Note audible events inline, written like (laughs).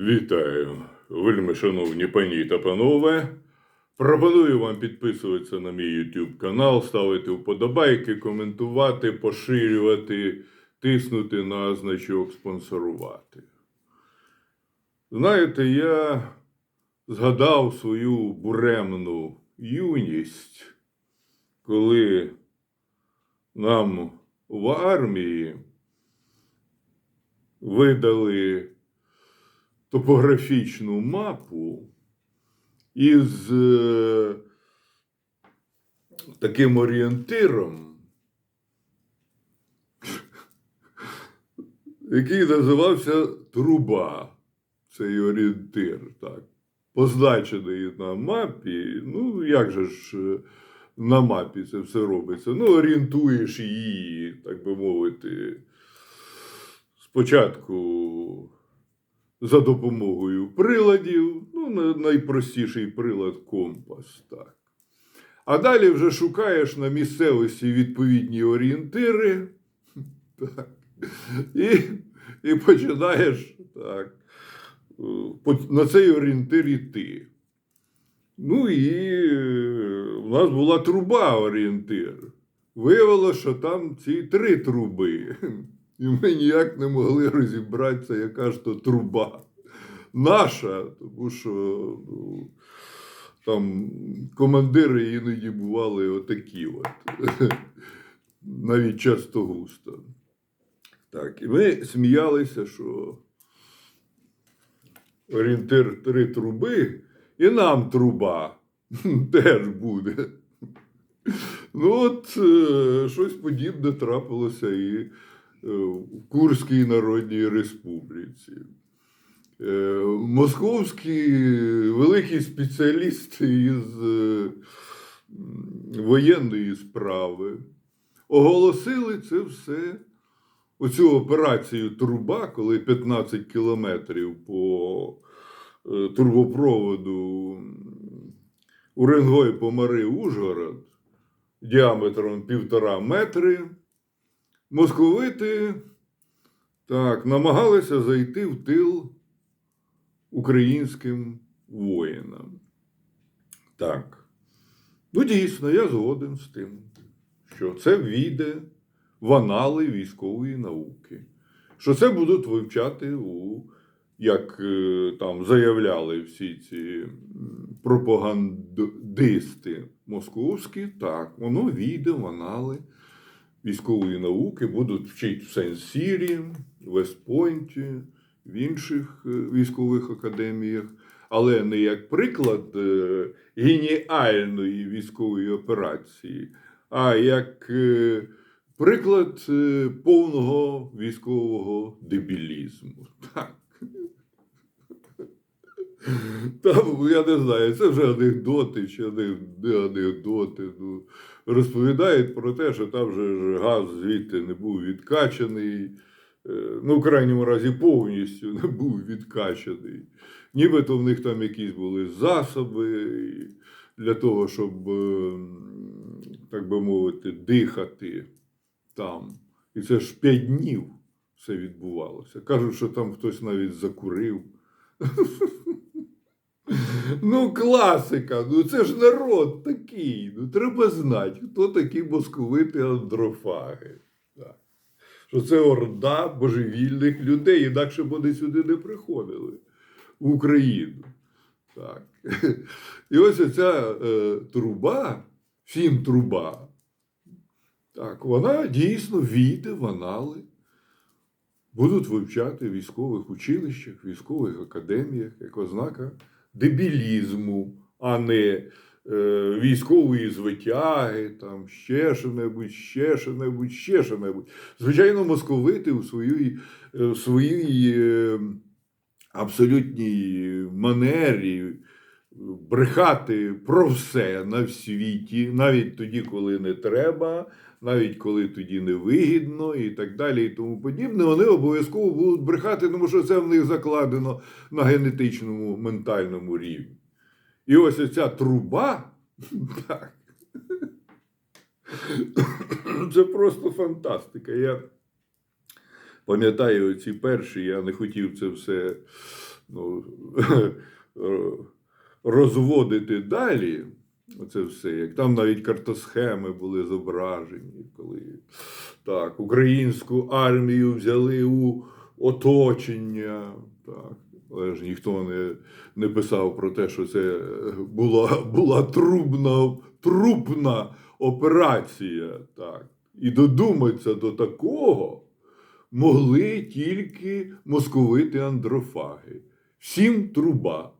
Вітаю, вельми шановні пані та панове. Пропоную вам підписуватися на мій YouTube канал, ставити вподобайки, коментувати, поширювати, тиснути на значок спонсорувати. Знаєте, я згадав свою буремну юність, коли нам в армії видали топографічну мапу із е, таким орієнтиром, який називався Труба. Цей орієнтир, так. Позначений на мапі. Ну, як же ж е, на мапі це все робиться? Ну, орієнтуєш її, так би мовити, спочатку за допомогою приладів. Ну, найпростіший прилад компас. Так. А далі вже шукаєш на місцевості відповідні орієнтири. (laughs) Так. І, і починаєш так, е, на цей орієнтир іти. Ну і е, у нас була труба орієнтир. Виявилося, що там ці три труби. І ми ніяк не могли розібратися, яка ж то труба. Наша, тому що ну, там командири іноді бували отакі от. (laughs) Навіть часто густо. Так, і ми сміялися, що орієнтир три труби, і нам труба (laughs) теж буде. Ну, от е, щось подібне трапилося і в Курській Народній Республіці. Е, Московські великі спеціалісти із е, воєнної справи оголосили це все, оцю операцію Труба, коли 15 кілометрів по е, трубопроводу Уренгой Помари Ужгород діаметром півтора метри. Московити так, намагалися зайти в тил українським воїнам. Так. Ну, дійсно, я згоден з тим, що це війде в анали військової науки. Що це будуть вивчати у, як е, там заявляли всі ці пропагандисти московські, так, воно війде в анали військової науки, будуть вчити в Сен-Сірі, Вестпойнті, в інших е, військових академіях, але не як приклад е, геніальної військової операції, а як е, приклад повного військового дебілізму. Так. Там, я не знаю, це вже анекдоти чи не не анекдоти. Ну, розповідають про те, що там вже газ звідти не був відкачаний. е, Ну, в крайньому разі, повністю не був відкачаний. Нібито в них там якісь були засоби для того, щоб, е, так би мовити, дихати там. І це ж п'ять днів все відбувалося. Кажуть, що там хтось навіть закурив. (laughs) Ну, класика, ну це ж народ такий. Ну, треба знати, хто такі московити андрофаги. Так. Що це орда божевільних людей, інакше б вони сюди не приходили в Україну. Так. І ось ця е, труба, фім труба, так, вона дійсно війде в анали. Будуть вивчати в військових училищах, військових академіях як ознака дебілізму, а не е, військової звитяги, там ще що-небудь, ще що-небудь, ще що-небудь. Звичайно, московити у своїй, е, в своїй е, абсолютній манері брехати про все на світі, навіть тоді, коли не треба, навіть коли тоді не вигідно і так далі, і тому подібне, вони обов'язково будуть брехати, тому що це в них закладено на генетичному ментальному рівні. І ось ця труба, (laughs) так, (coughs) це просто фантастика. Я пам'ятаю ці перші, я не хотів це все ну, (laughs) розводити далі. Оце все. Як там навіть картосхеми були зображені, коли так, українську армію взяли у оточення. Так. Але ж ніхто не, не писав про те, що це була, була трубна, трупна операція. Так. І додуматися до такого могли тільки московити андрофаги. Всім труба.